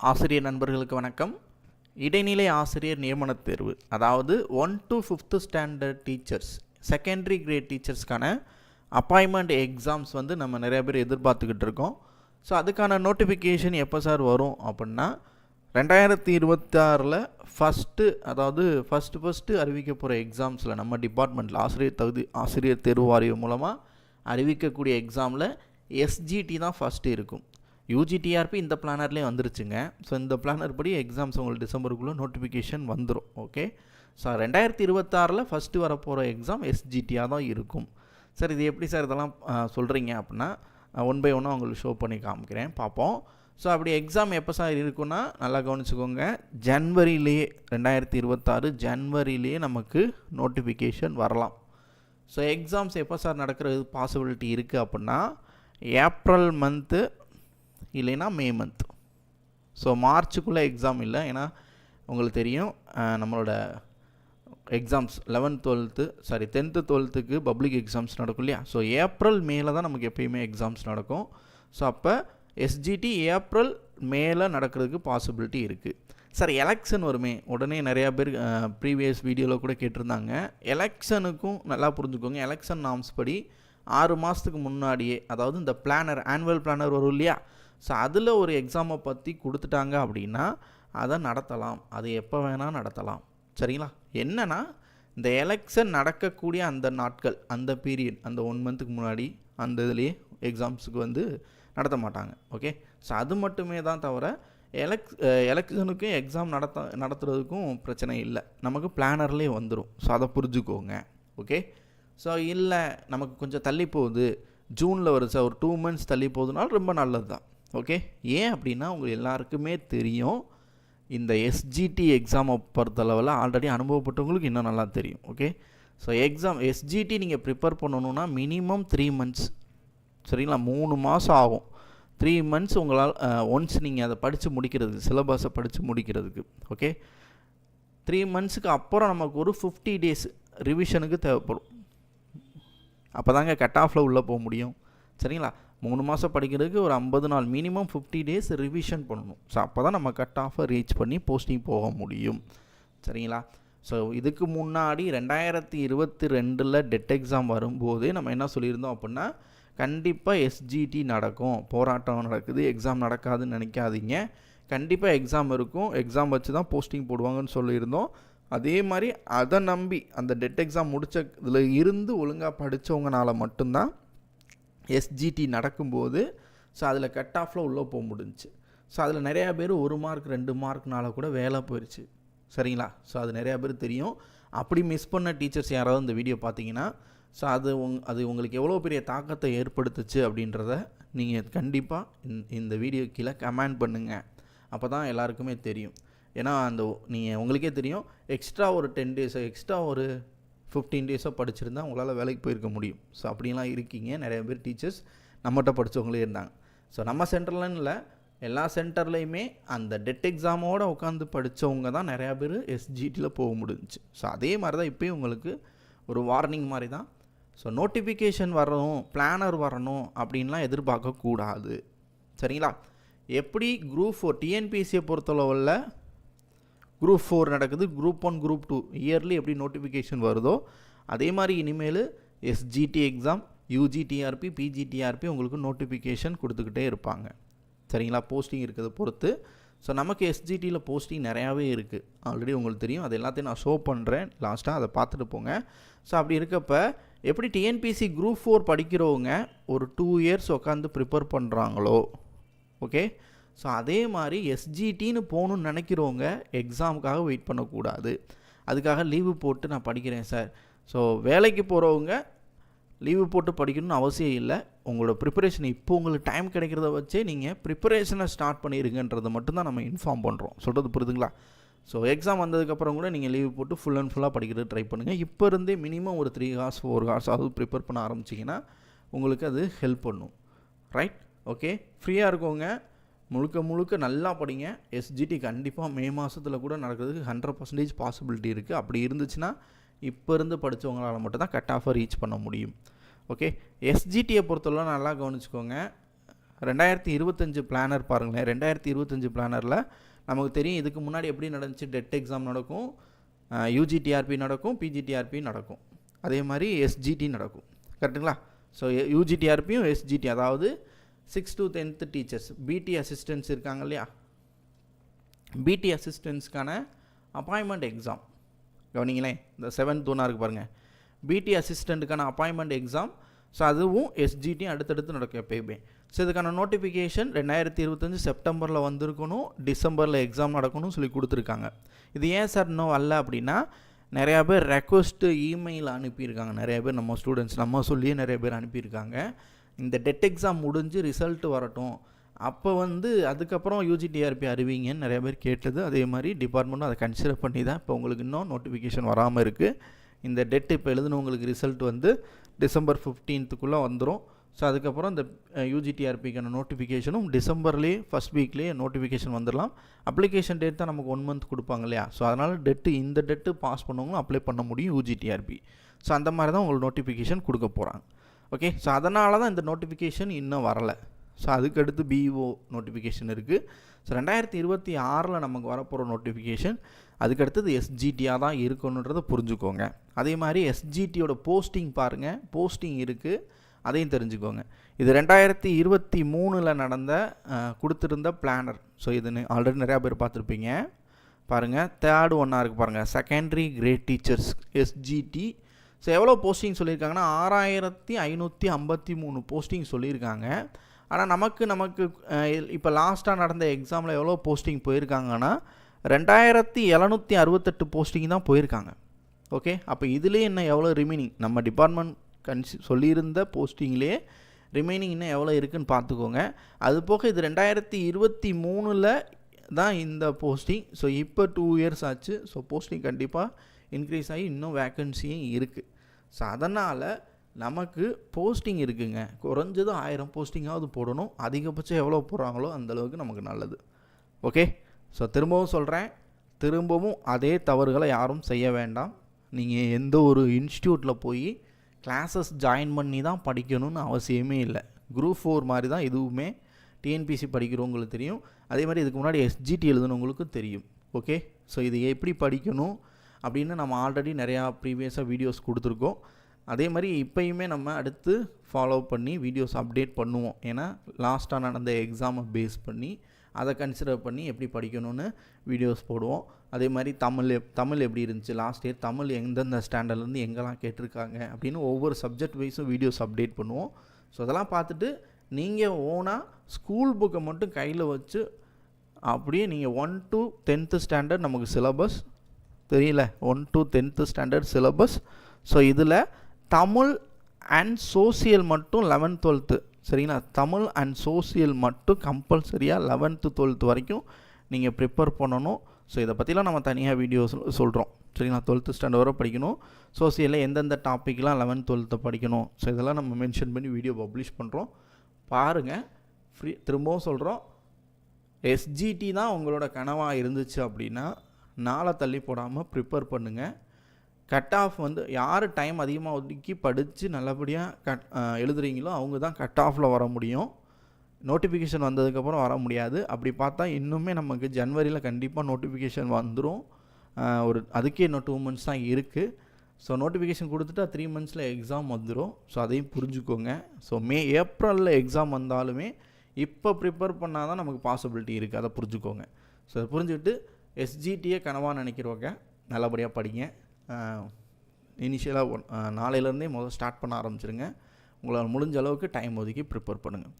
ஆசிரியர் நண்பர்களுக்கு வணக்கம். இடைநிலை ஆசிரியர் நியமனத் தேர்வு அதாவது one to fifth standard teachers secondary grade டீச்சர்ஸ்க்கான appointment exams வந்து நம்ம நிறைய பேர் எதிர்பார்த்துக்கிட்டு இருக்கோம். ஸோ அதுக்கான நோட்டிஃபிகேஷன் எப்போ சார் வரும் அப்படின்னா ரெண்டாயிரத்தி இருபத்தாறில் ஃபஸ்ட்டு அதாவது ஃபஸ்ட்டு ஃபஸ்ட்டு அறிவிக்க போகிற எக்ஸாம்ஸில் நம்ம டிபார்ட்மெண்ட்டில் ஆசிரியர் தகுதி ஆசிரியர் தேர்வு வாரியம் மூலமாக அறிவிக்கக்கூடிய எக்ஸாமில் எஸ்ஜிடி தான் ஃபஸ்ட்டு இருக்கும். யூஜிடிஆர்பி இந்த பிளானர்லேயே வந்துருச்சுங்க. ஸோ இந்த பிளானர் படி எக்ஸாம்ஸ் உங்களுக்கு டிசம்பருக்குள்ளே நோட்டிஃபிகேஷன் வந்துடும் ஓகே ஸோ ரெண்டாயிரத்தி இருபத்தாறில் ஃபஸ்ட்டு வரப்போகிற எக்ஸாம் எஸ்ஜிடியாக தான் இருக்கும். சார் இது எப்படி சார் இதெல்லாம் சொல்கிறீங்க அப்படின்னா ஒன் பை ஒன்னாக உங்களுக்கு ஷோ பண்ணி காமிக்கிறேன். பார்ப்போம். ஸோ அப்படி எக்ஸாம் எப்போ சார் இருக்குன்னா நல்லா கவனிச்சுக்கோங்க. ஜன்வரியிலேயே ரெண்டாயிரத்தி இருபத்தாறு ஜன்வரியிலேயே நமக்கு நோட்டிஃபிகேஷன் வரலாம். ஸோ எக்ஸாம்ஸ் எப்போ சார் நடக்கிறது பாசிபிலிட்டி இருக்குது அப்படின்னா ஏப்ரல் மந்த்து இல்லைன்னா மே மந்த் ஸோ மார்ச்சுக்குள்ளே எக்ஸாம் இல்லை. ஏன்னா உங்களுக்கு தெரியும் நம்மளோட exams eleventh twelfth sorry tenth டுவெல்த்துக்கு public exams நடக்கும் இல்லையா? ஸோ ஏப்ரல் மேல தான் நமக்கு எப்பயுமே எக்ஸாம்ஸ் நடக்கும். ஸோ அப்போ எஸ்ஜிடி ஏப்ரல் மேலே நடக்கிறதுக்கு பாசிபிலிட்டி இருக்குது சார் எலெக்ஷன் வருமே. உடனே நிறையா பேர் ப்ரீவியஸ் வீடியோவில் கூட கேட்டிருந்தாங்க. எலெக்ஷனுக்கும் நல்லா புரிஞ்சுக்கோங்க. எலெக்ஷன் நாம்ஸ் படி ஆறு மாதத்துக்கு முன்னாடியே அதாவது இந்த பிளானர் ஆனுவல் பிளானர் வரும் இல்லையா? ஸோ அதில் ஒரு எக்ஸாமை பற்றி கொடுத்துட்டாங்க அப்படின்னா அதை நடத்தலாம். அது எப்போ வேணால் நடத்தலாம். சரிங்களா? என்னென்னா இந்த எலெக்ஷன் நடக்கக்கூடிய அந்த நாட்கள் அந்த பீரியட் அந்த ஒன் மந்த்துக்கு முன்னாடி அந்த இதுலேயே எக்ஸாம்ஸுக்கு வந்து நடத்த மாட்டாங்க. ஓகே ஸோ அது மட்டுமே தான் தவிர எலெக் எலெக்ஷனுக்கும் எக்ஸாம் நடத்த நடத்துறதுக்கும் பிரச்சனை இல்லை. நமக்கு பிளானர்லேயே வந்துடும் ஸோ அதை புரிஞ்சுக்கோங்க. ஓகே ஸோ இல்லை நமக்கு கொஞ்சம் தள்ளி போகுது. ஜூனில் வருது சார் ஒரு டூ மந்த்ஸ் தள்ளி போகுதுனாலும் ரொம்ப நல்லது தான் ஓகே? ஏன் அப்படின்னா உங்களுக்கு எல்லாருக்குமே தெரியும் இந்த எஸ்ஜிடி எக்ஸாமை பொறுத்தளவில் ஆல்ரெடி அனுபவப்பட்டவங்களுக்கு இன்னும் நல்லா தெரியும் ஓகே? ஸோ எக்ஸாம் எஸ்ஜிடி நீங்கள் ப்ரிப்பேர் பண்ணணுன்னா மினிமம் த்ரீ மந்த்ஸ் சரிங்களா? மூணு மாதம் ஆகும். த்ரீ மந்த்ஸ் உங்களால் ஒன்ஸ் நீங்கள் அதை படித்து முடிக்கிறதுக்கு சிலபஸை படித்து முடிக்கிறதுக்கு ஓகே? த்ரீ மந்த்ஸுக்கு அப்புறம் நமக்கு ஒரு ஃபிஃப்டி டேஸ் ரிவிஷனுக்கு தேவைப்படும். அப்போ தாங்க கட் ஆஃபில் உள்ளே போக முடியும். சரிங்களா? மூணு மாதம் படிக்கிறதுக்கு ஒரு ஐம்பது நாள் மினிமம் ஃபிஃப்டி டேஸ் ரிவிஷன் பண்ணணும். ஸோ அப்போ தான் நம்ம கட் ஆஃபை ரீச் பண்ணி போஸ்டிங் போக முடியும். சரிங்களா? ஸோ இதுக்கு முன்னாடி ரெண்டாயிரத்தி இருபத்தி ரெண்டில் டெட் எக்ஸாம் வரும்போதே நம்ம என்ன சொல்லியிருந்தோம் அப்படின்னா கண்டிப்பாக எஸ்ஜிடி நடக்கும். போராட்டம் நடக்குது எக்ஸாம் நடக்காதுன்னு நினைக்காதீங்க. கண்டிப்பாக எக்ஸாம் இருக்கும். எக்ஸாம் வச்சு தான் போஸ்டிங் போடுவாங்கன்னு சொல்லியிருந்தோம். அதே மாதிரி அதை நம்பி அந்த டெட் எக்ஸாம் முடித்த இதில் இருந்து ஒழுங்காக படித்தவங்கனால மட்டும்தான் எஸ்ஜிடி நடக்கும்போது ஸோ அதில் கட் ஆஃபில் உள்ளே போக முடிஞ்சுச்சு. ஸோ அதில் நிறையா பேர் ஒரு மார்க் ரெண்டு மார்க்னால கூட வேலை போயிடுச்சு சரிங்களா? ஸோ அது நிறையா பேர் தெரியும். அப்படி மிஸ் பண்ண டீச்சர்ஸ் யாராவது இந்த வீடியோ பார்த்தீங்கன்னா ஸோ அது உங் அது உங்களுக்கு எவ்வளோ பெரிய தாக்கத்தை ஏற்படுத்துச்சு அப்படின்றத நீங்கள் கண்டிப்பாக இந்த வீடியோ கீழே கமெண்ட் பண்ணுங்கள் அப்போ தான் எல்லாருக்குமே தெரியும். ஏன்னா அந்த நீங்கள் உங்களுக்கே தெரியும். எக்ஸ்ட்ரா ஒரு டென் டேஸ் எக்ஸ்ட்ரா ஒரு ஃபிஃப்டீன் டேஸாக படிச்சிருந்தா உங்களால் வேலைக்கு போயிருக்க முடியும். ஸோ அப்படிலாம் இருக்கீங்க. நிறைய பேர் டீச்சர்ஸ் நம்மகிட்ட படித்தவங்களே இருந்தாங்க. ஸோ நம்ம சென்டர்லன்னு இல்லை எல்லா சென்டர்லேயுமே அந்த டெட் எக்ஸாமோடு உட்காந்து படித்தவங்க தான் நிறையா பேர் எஸ்ஜிடியில் போக முடிஞ்சுச்சு. ஸோ அதே மாதிரி தான் இப்போயும் உங்களுக்கு ஒரு வார்னிங் மாதிரி தான். ஸோ நோட்டிஃபிகேஷன் வரணும் பிளானர் வரணும் அப்படின்லாம் எதிர்பார்க்கக்கூடாது. சரிங்களா? எப்படி குரூப் ஃபோர் டிஎன்பிஎஸ்சியை பொறுத்தளவில் குரூப் ஃபோர் நடக்குது. Group one group two yearly எப்படி நோட்டிஃபிகேஷன் வருதோ அதே மாதிரி இனிமேல் எஸ்ஜிடி எக்ஸாம் யூஜிடிஆர்பி பிஜிடிஆர்பி உங்களுக்கு நோட்டிஃபிகேஷன் கொடுத்துக்கிட்டே இருப்பாங்க. சரிங்களா? போஸ்டிங் இருக்கிறத பொறுத்து. ஸோ நமக்கு எஸ்ஜிடியில் போஸ்டிங் நிறையாவே இருக்குது ஆல்ரெடி உங்களுக்கு தெரியும். அது எல்லாத்தையும் நான் ஷோ பண்ணுறேன் லாஸ்ட்டாக அதை பார்த்துட்டு போங்க. ஸோ அப்படி இருக்கப்ப எப்படி டிஎன்பிசி குரூப் ஃபோர் படிக்கிறவங்க ஒரு டூ இயர்ஸ் உட்காந்து ப்ரிப்பேர் பண்ணுறாங்களோ ஓகே ஸோ அதே மாதிரி எஸ்ஜிடின்னு போகணுன்னு நினைக்கிறவங்க எக்ஸாமுக்காக வெயிட் பண்ணக்கூடாது. அதுக்காக லீவு போட்டு நான் படிக்கிறேன் சார் ஸோ வேலைக்கு போகிறவங்க லீவு போட்டு படிக்கணும்னு அவசியம் இல்லை. உங்களோட ப்ரிப்பரேஷன் இப்போ உங்களுக்கு டைம் கிடைக்கிறத வச்சே நீங்கள் ப்ரிப்பரேஷனை ஸ்டார்ட் பண்ணிடுங்கன்றதை மட்டும்தான் நம்ம இன்ஃபார்ம் பண்ணுறோம் சொல்கிறது புரியுதுங்களா ஸோ எக்ஸாம் வந்ததுக்கப்புறம் கூட நீங்கள் லீவு போட்டு ஃபுல் அண்ட் ஃபுல்லாக படிக்கிறது ட்ரை பண்ணுங்கள் இப்போ இருந்தே மினிமம் ஒரு த்ரீ ஹார்ஸ் ஃபோர் ஹார்ஸ் அது ப்ரிப்பேர் பண்ண ஆரம்பிச்சிங்கன்னா உங்களுக்கு அது ஹெல்ப் பண்ணும். ரைட் ஓகே ஃப்ரீயாக இருக்கவங்க முழுக்க முழுக்க நல்லா படிங்க. எஸ்ஜிடி கண்டிப்பாக மே மாதத்தில் கூட நடக்கிறதுக்கு ஹண்ட்ரட் பர்சன்டேஜ் பாசிபிலிட்டி இருக்குது அப்படி இருந்துச்சுன்னா இப்போ இருந்து படித்தவங்களால் மட்டும்தான் கட் ஆஃபை ரீச் பண்ண முடியும். ஓகே எஸ்ஜிடியை பொறுத்தவரை நல்லா கவனிச்சுக்கோங்க. ரெண்டாயிரத்தி இருபத்தஞ்சு பிளானர் பாருங்களேன். ரெண்டாயிரத்தி இருபத்தஞ்சு பிளானரில் நமக்கு தெரியும் இதுக்கு முன்னாடி எப்படி நடந்துச்சு. டெட் எக்ஸாம் நடக்கும். யூஜிடிஆர்பி நடக்கும். பிஜிடிஆர்பி நடக்கும். அதே மாதிரி எஸ்ஜிடி நடக்கும். கரெக்டுங்களா ஸோ யூஜிடிஆர்பியும் எஸ்ஜிடி அதாவது six to tenth teachers PT assistants இருக்காங்க இல்லையா? பிடி அசிஸ்டன்ஸ்க்கான அப்பாயின்மெண்ட் எக்ஸாம் கவனிங்களேன் இந்த செவன்த் ஒன்றா இருக்கு பாருங்கள் பிடி அசிஸ்டண்ட்டுக்கான அப்பாயின்மெண்ட் எக்ஸாம் ஸோ அதுவும் எஸ்ஜிடியும் அடுத்தடுத்து நடக்கும் எப்பயுமே. ஸோ இதுக்கான நோட்டிஃபிகேஷன் ரெண்டாயிரத்தி இருபத்தஞ்சி செப்டம்பரில் வந்திருக்கணும் டிசம்பரில் எக்ஸாம் நடக்கணும்னு சொல்லி கொடுத்துருக்காங்க. இது ஏன் சார் இன்னும் வரல அப்படின்னா நிறையா பேர் ரெக்வஸ்ட்டு இமெயில் அனுப்பியிருக்காங்க. நிறைய பேர் நம்ம ஸ்டூடெண்ட்ஸ் நம்ம சொல்லியே நிறைய பேர் அனுப்பியிருக்காங்க. இந்த டெட் எக்ஸாம் முடிஞ்சு ரிசல்ட் வரட்டும். அப்போ வந்து அதுக்கப்புறம் யூஜிடிஆர்பி அறிவிங்கன்னு நிறைய பேர் கேட்டது. அதே மாதிரி டிபார்ட்மெண்ட்டும் அதை கன்சிடர் பண்ணி தான் இப்போ உங்களுக்கு இன்னும் நோட்டிஃபிகேஷன் வராமல் இருக்குது இந்த டெட் இப்போ எழுதுனவங்களுக்கு ரிசல்ட் வந்து டிசம்பர் ஃபிஃப்டீன்த்துக்குள்ளே வந்துடும் ஸோ அதுக்கப்புறம் இந்த யூஜிடிஆர்பிக்கான நோட்டிஃபிகேஷனும் டிசம்பர்லேயே ஃபஸ்ட் வீக்லேயே நோட்டிஃபிகேஷன் வந்துடலாம் அப்ளிகேஷன் டேட் தான் நமக்கு ஒன் மந்த் கொடுப்பாங்க இல்லையா? ஸோ அதனால் டெட்டு இந்த டெட்டு பாஸ் பண்ணவங்களும் அப்ளை பண்ண முடியும் யூஜிடிஆர்பி ஸோ அந்த மாதிரி தான் உங்களுக்கு நோட்டிஃபிகேஷன் கொடுக்க போகிறாங்க ஓகே ஸோ அதனால தான் இந்த நோட்டிஃபிகேஷன் இன்னும் வரலை. ஸோ அதுக்கடுத்து பிஇஓ நோட்டிஃபிகேஷன் இருக்குது ஸோ ரெண்டாயிரத்தி இருபத்தி ஆறில் நமக்கு வரப்போகிற நோட்டிஃபிகேஷன் அதுக்கடுத்தது எஸ்ஜிடியாக தான் இருக்கணுன்றதை புரிஞ்சுக்கோங்க. அதே மாதிரி எஸ்ஜிடியோட போஸ்டிங் பாருங்கள் போஸ்டிங் இருக்குது அதையும் தெரிஞ்சுக்கோங்க. இது ரெண்டாயிரத்தி இருபத்தி மூணில் நடந்த கொடுத்துருந்த பிளானர் ஸோ இதுன்னு ஆல்ரெடி நிறையா பேர் பார்த்துருப்பீங்க. பாருங்கள் தேர்டு ஒன்றா இருக்குது பாருங்கள் secondary grade teachers SGT so எவ்வளோ போஸ்டிங் சொல்லியிருக்காங்கன்னா ஆறாயிரத்தி ஐநூற்றி ஐம்பத்தி மூணு போஸ்டிங் சொல்லியிருக்காங்க. ஆனால் நமக்கு நமக்கு இப்போ லாஸ்ட்டாக நடந்த எக்ஸாமில் எவ்வளோ போஸ்டிங் போயிருக்காங்கன்னா ரெண்டாயிரத்தி எழுநூற்றி அறுபத்தெட்டு போஸ்டிங் தான் போயிருக்காங்க. ஓகே அப்போ இதுலேயே இன்னும் எவ்வளோ ரிமைனிங் நம்ம டிபார்ட்மெண்ட் கன்சி சொல்லியிருந்த போஸ்டிங்லேயே ரிமைனிங் இன்னும் எவ்வளோ இருக்குதுன்னு பார்த்துக்கோங்க. அது போக இது ரெண்டாயிரத்தி இருபத்தி மூணில் தான் இந்த போஸ்டிங் ஸோ இப்போ டூ இயர்ஸ் ஆச்சு. ஸோ போஸ்டிங் கண்டிப்பாக இன்க்ரீஸ் ஆகி இன்னும் வேக்கன்சியும் இருக்குது ஸோ அதனால் நமக்கு போஸ்டிங் இருக்குங்க. குறைஞ்சது ஆயிரம் போஸ்டிங்காவது போடணும். அதிகபட்சம் எவ்வளோ போடுறாங்களோ அந்தளவுக்கு நமக்கு நல்லது. ஓகே ஸோ திரும்பவும் சொல்கிறேன் திரும்பவும் அதே தவறுகளை யாரும் செய்ய வேண்டாம். நீங்கள் எந்த ஒரு இன்ஸ்டியூட்டில் போய் கிளாஸஸ் ஜாயின் பண்ணி தான் படிக்கணும்னு அவசியமே இல்லை. குரூப் ஃபோர் மாதிரி தான் இதுவுமே டிஎன்பிசி படிக்கிறவங்களுக்கு தெரியும். அதே மாதிரி இதுக்கு முன்னாடி எஸ்ஜிடி எழுதுனவங்களுக்கும் தெரியும். ஓகே ஸோ இது எப்படி படிக்கணும்? அப்படின்னு நம்ம ஆல்ரெடி நிறையா ப்ரீவியஸாக வீடியோஸ் கொடுத்துருக்கோம். அதே மாதிரி இப்போயுமே நம்ம அடுத்து ஃபாலோ பண்ணி வீடியோஸ் அப்டேட் பண்ணுவோம். ஏன்னா லாஸ்ட்டாக நடந்த எக்ஸாமை பேஸ் பண்ணி அதை கன்சிடர் பண்ணி எப்படி படிக்கணும்னு வீடியோஸ் போடுவோம். அதே மாதிரி தமிழ் தமிழ் எப்படி இருந்துச்சு? லாஸ்ட் இயர் தமிழ் எந்தெந்த ஸ்டாண்டர்ட்லேருந்து எங்கெல்லாம் கேட்டிருக்காங்க? அப்படின்னு ஒவ்வொரு சப்ஜெக்ட் வைஸும் வீடியோஸ் அப்டேட் பண்ணுவோம். ஸோ அதெல்லாம் பார்த்துட்டு நீங்கள் ஓனாக ஸ்கூல் புக்கை மட்டும் கையில் வச்சு அப்படியே நீங்கள் ஒன் டு டென்த்து ஸ்டாண்டர்ட் நமக்கு சிலபஸ் தெரியல. One to tenth standard syllabus so இதில் தமிழ் அண்ட் சோசியல் மட்டும் லெவன்த் டுவெல்த்து சரிங்களா? தமிழ் அண்ட் சோசியல் மட்டும் கம்பல்சரியாக லெவன்த்து டுவெல்த்து வரைக்கும் நீங்கள் ப்ரிப்பேர் பண்ணணும். ஸோ இதை பற்றிலாம் நம்ம தனியாக வீடியோஸ் சொல்கிறோம் சரிங்களா? டுவெல்த்து ஸ்டாண்டர்ட் வரை படிக்கணும். சோசியலில் எந்தெந்த டாப்பிக்லாம் லெவன்த் டுவெல்த்து படிக்கணும். ஸோ இதெல்லாம் நம்ம மென்ஷன் பண்ணி வீடியோ பப்ளிஷ் பண்ணுறோம் பாருங்கள் ஃப்ரீ திரும்பவும் சொல்கிறோம் எஸ்ஜிடி தான் உங்களோட கனவாக இருந்துச்சு அப்படின்னா நாளை தள்ளி போடாமல் ப்ரிப்பேர் பண்ணுங்கள் கட் ஆஃப் வந்து யார் டைம் அதிகமாக ஒதுக்கி படித்து நல்லபடியாக கட் எழுதுறீங்களோ அவங்க தான் கட் ஆஃபில் வர முடியும். நோட்டிஃபிகேஷன் வந்ததுக்கப்புறம் வர முடியாது. அப்படி பார்த்தா இன்னுமே நமக்கு ஜனவரியில் கண்டிப்பாக நோட்டிஃபிகேஷன் வந்துடும் ஒரு அதுக்கே இன்னும் டூ மந்த்ஸ் தான் இருக்குது ஸோ நோட்டிஃபிகேஷன் கொடுத்துட்டா த்ரீ மந்த்ஸில் எக்ஸாம் வந்துடும் ஸோ அதையும் புரிஞ்சுக்கோங்க. ஸோ மே ஏப்ரலில் எக்ஸாம் வந்தாலுமே இப்போ ப்ரிப்பேர் பண்ணால் தான் நமக்கு பாசிபிலிட்டி இருக்குது அதை புரிஞ்சுக்கோங்க. ஸோ அதை புரிஞ்சுக்கிட்டு எஸ்ஜிடியை கனவாக நினைக்கிறவங்க நல்லபடியாக படிங்க. இனிஷியலாக ஒன் நாளையிலேருந்தே முதல் ஸ்டார்ட் பண்ண ஆரம்பிச்சிருங்க. உங்களால் முடிஞ்ச அளவுக்கு டைம் ஒதுக்கி ப்ரிப்பேர் பண்ணுங்கள்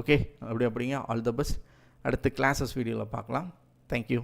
ஓகே அப்படி அப்படிங்க ஆல் த பெஸ்ட் அடுத்து கிளாஸஸ் வீடியோவில் பார்க்கலாம். Thank you